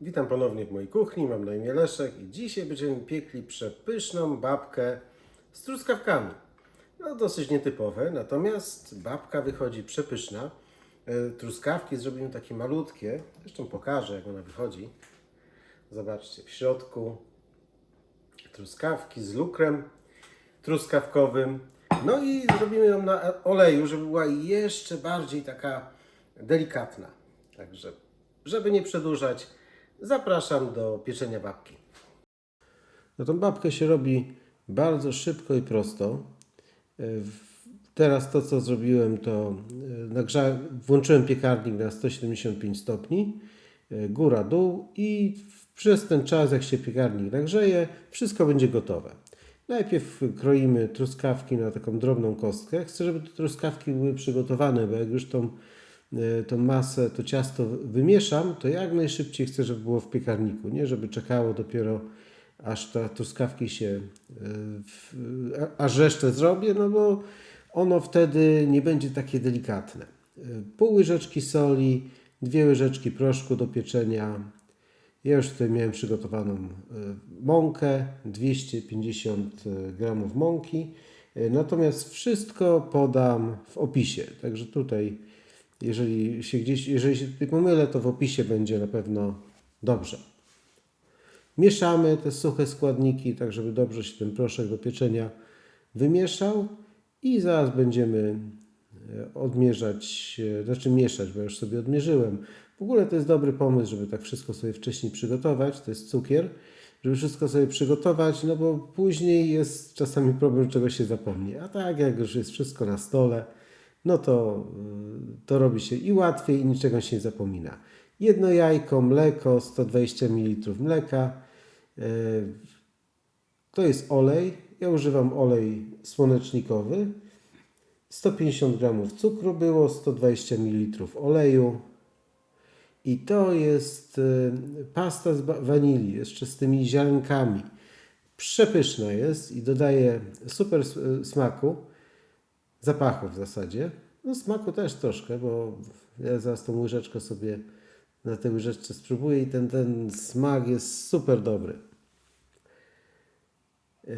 Witam ponownie w mojej kuchni, mam na imię Leszek i dzisiaj będziemy piekli przepyszną babkę z truskawkami. No dosyć nietypowe, natomiast babka wychodzi przepyszna. E, Truskawki zrobimy takie malutkie, zresztą pokażę jak ona wychodzi. Zobaczcie, w środku truskawki z lukrem truskawkowym. No i zrobimy ją na oleju, żeby była jeszcze bardziej taka delikatna. Także, żeby nie przedłużać, zapraszam do pieczenia babki. No tą babkę się robi bardzo szybko i prosto. E, Teraz to, co zrobiłem, to e, nagrza... włączyłem piekarnik na 175 stopni, e, góra, dół i przez ten czas, jak się piekarnik nagrzeje, wszystko będzie gotowe. Najpierw kroimy truskawki na taką drobną kostkę. Chcę, żeby te truskawki były przygotowane, bo jak już tą, tą masę, to ciasto wymieszam, to jak najszybciej chcę, żeby było w piekarniku. Nie, żeby czekało dopiero aż te truskawki się, e, a- aż resztę zrobię, no bo ono wtedy nie będzie takie delikatne. E, Pół łyżeczki soli, dwie łyżeczki proszku do pieczenia. Ja już tutaj miałem przygotowaną e, mąkę, 250 gramów mąki. E, Natomiast wszystko podam w opisie. Także tutaj, jeżeli się gdzieś, jeżeli się tutaj pomylę, to w opisie będzie na pewno dobrze. Mieszamy te suche składniki, tak żeby dobrze się ten proszek do pieczenia wymieszał i zaraz będziemy e, odmierzać, znaczy mieszać, bo już sobie odmierzyłem. W ogóle to jest dobry pomysł, żeby tak wszystko sobie wcześniej przygotować, to jest cukier, żeby wszystko sobie przygotować, no bo później jest czasami problem, czego się zapomni. A tak, jak już jest wszystko na stole, no to, y, to robi się i łatwiej, i niczego się nie zapomina. Jedno jajko, mleko, 120 ml mleka. y, To jest olej. Ja używam olej słonecznikowy. 150 g cukru było, 120 ml oleju. I to jest y, pasta z wanilii, jeszcze z tymi ziarenkami. Przepyszna jest i dodaje super y, smaku, zapachu w zasadzie. No smaku też troszkę, bo ja zaraz tą łyżeczkę sobie na tej łyżeczce spróbuję i ten, ten smak jest super dobry. Yy,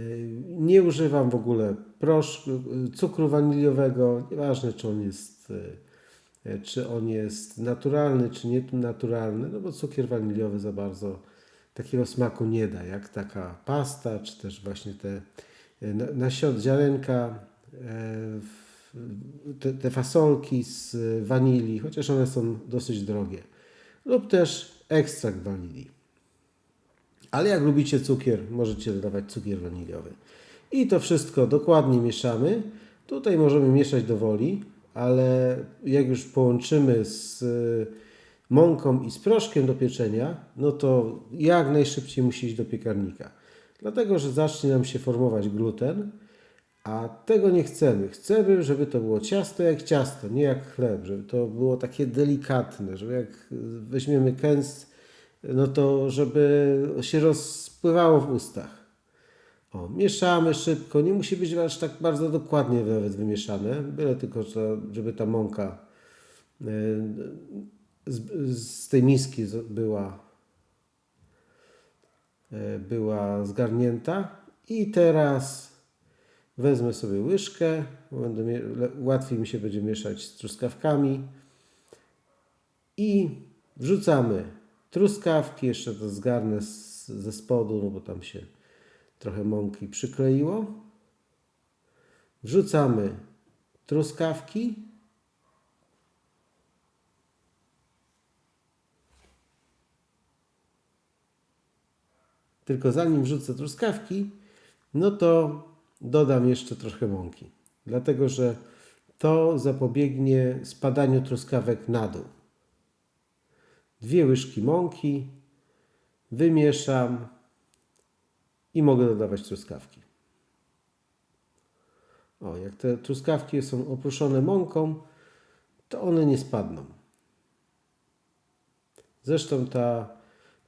Nie używam w ogóle proszku, yy, cukru waniliowego, nieważne czy on jest, yy, czy on jest naturalny, czy nie naturalny, no bo cukier waniliowy za bardzo takiego smaku nie da, jak taka pasta, czy też właśnie te na- nasion, ziarenka, te, te fasolki z wanilii, chociaż one są dosyć drogie, lub też ekstrakt wanilii. Ale jak lubicie cukier, możecie dodawać cukier waniliowy. I to wszystko dokładnie mieszamy. Tutaj możemy mieszać do woli, ale jak już połączymy z y, mąką i z proszkiem do pieczenia, no to jak najszybciej musi iść do piekarnika. Dlatego, że zacznie nam się formować gluten, a tego nie chcemy. Chcemy, żeby to było ciasto jak ciasto, nie jak chleb, żeby to było takie delikatne, żeby jak weźmiemy kęs, no to żeby się rozpływało w ustach. O, mieszamy szybko, nie musi być aż tak bardzo dokładnie nawet wymieszane, byle tylko, że- żeby ta mąka y, z, z tej miski była, y, była zgarnięta. I teraz wezmę sobie łyżkę, będę łatwiej mi się będzie mieszać z truskawkami i wrzucamy truskawki, jeszcze to zgarnę z, ze spodu, no bo tam się trochę mąki przykleiło. Wrzucamy truskawki. Tylko zanim wrzucę truskawki, no to dodam jeszcze trochę mąki. Dlatego, że to zapobiegnie spadaniu truskawek na dół. Dwie łyżki mąki, wymieszam i mogę dodawać truskawki. O, jak te truskawki są oprószone mąką, to one nie spadną. Zresztą ta,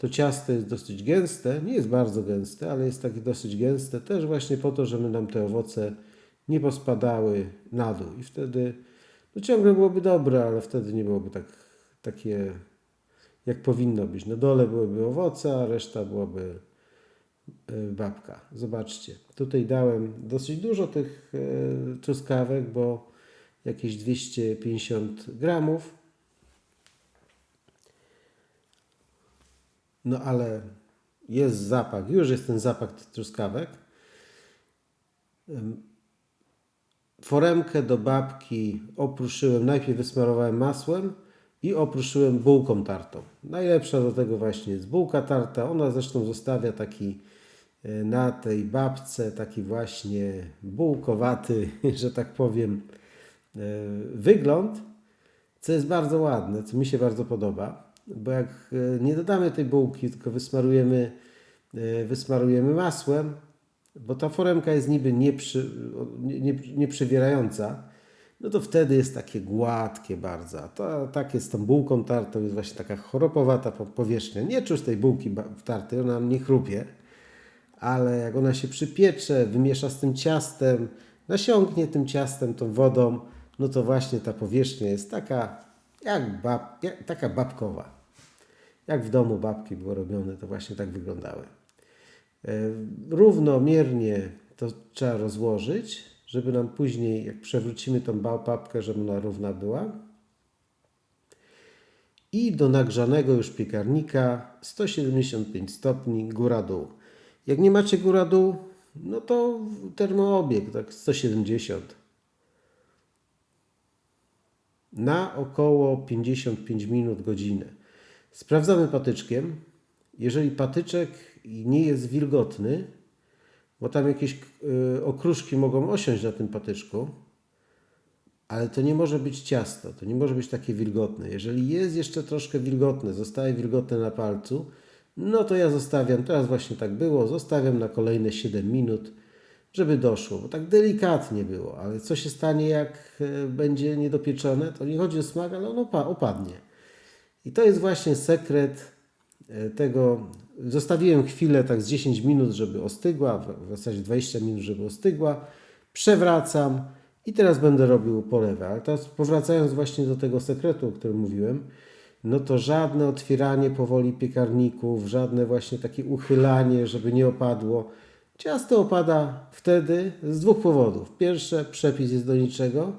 to ciasto jest dosyć gęste, nie jest bardzo gęste, ale jest takie dosyć gęste, też właśnie po to, żeby nam te owoce nie pospadały na dół i wtedy no ciągle byłoby dobre, ale wtedy nie byłoby tak, takie jak powinno być. Na dole byłyby owoce, a reszta byłaby y, babka. Zobaczcie, tutaj dałem dosyć dużo tych y, truskawek, bo jakieś 250 gramów. No ale jest zapach, już jest ten zapach truskawek. Foremkę do babki opruszyłem, najpierw wysmarowałem masłem i opruszyłem bułką tartą. Najlepsza do tego właśnie jest bułka tarta. Ona zresztą zostawia taki e, na tej babce taki właśnie bułkowaty, że tak powiem, e, wygląd, co jest bardzo ładne, co mi się bardzo podoba, bo jak e, nie dodamy tej bułki, tylko wysmarujemy, e, wysmarujemy masłem, bo ta foremka jest niby nieprzy, nie, no to wtedy jest takie gładkie bardzo. To, tak jest z tą bułką tartą, jest właśnie taka chropowata po- powierzchnia. Nie czuć tej bułki tarty, ona nie chrupie, ale jak ona się przypiecze, wymiesza z tym ciastem, nasiąknie tym ciastem, tą wodą, no to właśnie ta powierzchnia jest taka jak, bab, jak taka babkowa. Jak w domu babki było robione, to właśnie tak wyglądały. E, Równomiernie to trzeba rozłożyć, żeby nam później, jak przewrócimy tą ba- babkę, żeby ona równa była. I do nagrzanego już piekarnika 175 stopni góra-dół. Jak nie macie góra-dół, no to termoobieg, tak 170. Na około 55 minut, godzinę. Sprawdzamy patyczkiem. Jeżeli patyczek nie jest wilgotny, bo tam jakieś y, okruszki mogą osiąść na tym patyczku, ale to nie może być ciasto, to nie może być takie wilgotne. Jeżeli jest jeszcze troszkę wilgotne, zostaje wilgotne na palcu, no to ja zostawiam, teraz właśnie tak było, zostawiam na kolejne 7 minut, żeby doszło, bo tak delikatnie było, ale co się stanie jak e, będzie niedopieczone, to nie chodzi o smak, ale opa- opadnie. I to jest właśnie sekret e, tego. Zostawiłem chwilę, tak z 10 minut, żeby ostygła, w zasadzie 20 minut, żeby ostygła. Przewracam i teraz będę robił polewę. Ale teraz powracając właśnie do tego sekretu, o którym mówiłem, no to żadne otwieranie powoli piekarników, żadne właśnie takie uchylanie, żeby nie opadło. Ciasto opada wtedy z dwóch powodów. Pierwsze, przepis jest do niczego.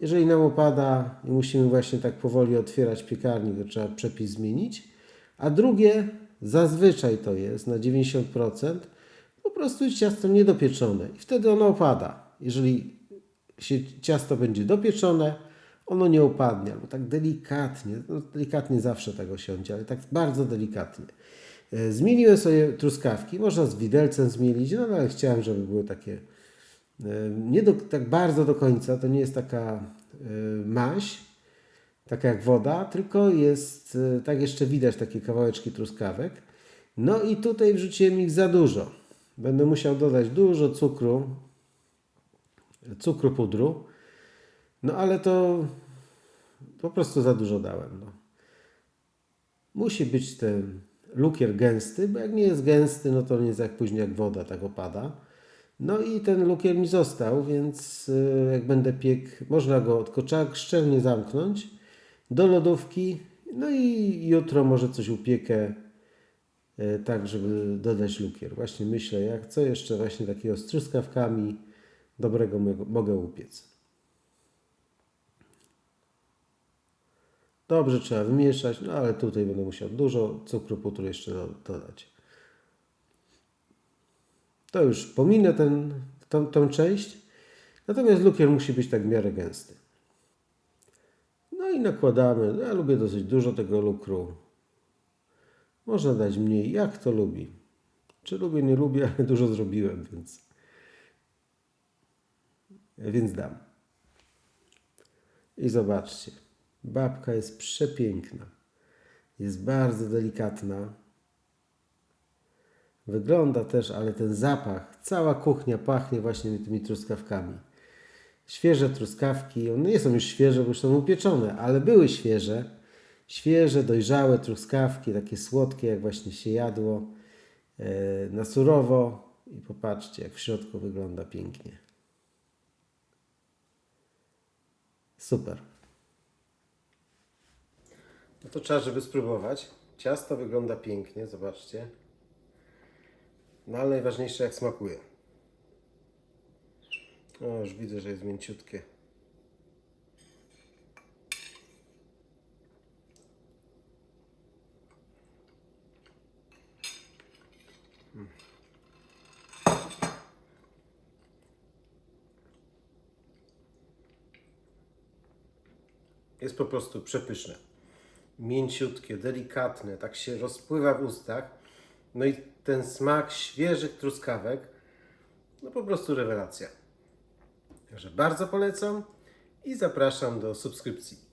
Jeżeli nam opada i musimy właśnie tak powoli otwierać piekarnik, to trzeba przepis zmienić. A drugie, zazwyczaj to jest na 90%, po prostu jest ciasto niedopieczone i wtedy ono opada. Jeżeli się ciasto będzie dopieczone, ono nie opadnie, albo tak delikatnie, no delikatnie zawsze tak osiądzie, ale tak bardzo delikatnie. E, Zmieniłem sobie truskawki, można z widelcem zmienić, no ale chciałem, żeby były takie e, nie do, tak bardzo do końca, to nie jest taka e, maź, taka jak woda, tylko jest, tak jeszcze widać takie kawałeczki truskawek. No i tutaj wrzuciłem ich za dużo. Będę musiał dodać dużo cukru, cukru pudru, no ale to po prostu za dużo dałem. No. Musi być ten lukier gęsty, bo jak nie jest gęsty, no to nie jest jak później jak woda, tak opada. No i ten lukier mi został, więc y, jak będę piekł, można go tylko trzeba szczelnie zamknąć do lodówki. No i jutro może coś upiekę y, tak, żeby dodać lukier. Właśnie myślę, jak co jeszcze właśnie takiego z truskawkami dobrego mogę upiec. Dobrze trzeba wymieszać, no ale tutaj będę musiał dużo cukru pudru jeszcze do- dodać. To już pominę ten, tą, tą część. Natomiast lukier musi być tak w miarę gęsty. No i nakładamy. Ja lubię dosyć dużo tego lukru. Można dać mniej, jak to lubi. Czy lubię, nie lubię, ale dużo zrobiłem, więc, więc dam. I zobaczcie, babka jest przepiękna. Jest bardzo delikatna. Wygląda też, ale ten zapach, cała kuchnia pachnie właśnie tymi truskawkami. Świeże truskawki, one nie są już świeże, bo już są upieczone, ale były świeże. Świeże, dojrzałe truskawki, takie słodkie, jak właśnie się jadło e, na surowo. I popatrzcie, jak w środku wygląda pięknie. Super. No to czas, żeby spróbować. Ciasto wygląda pięknie, zobaczcie. No ale najważniejsze jak smakuje. O, już widzę, że jest mięciutkie. Jest po prostu przepyszne. Mięciutkie, delikatne, tak się rozpływa w ustach. No i ten smak świeżych truskawek, no po prostu rewelacja. Także bardzo polecam i zapraszam do subskrypcji.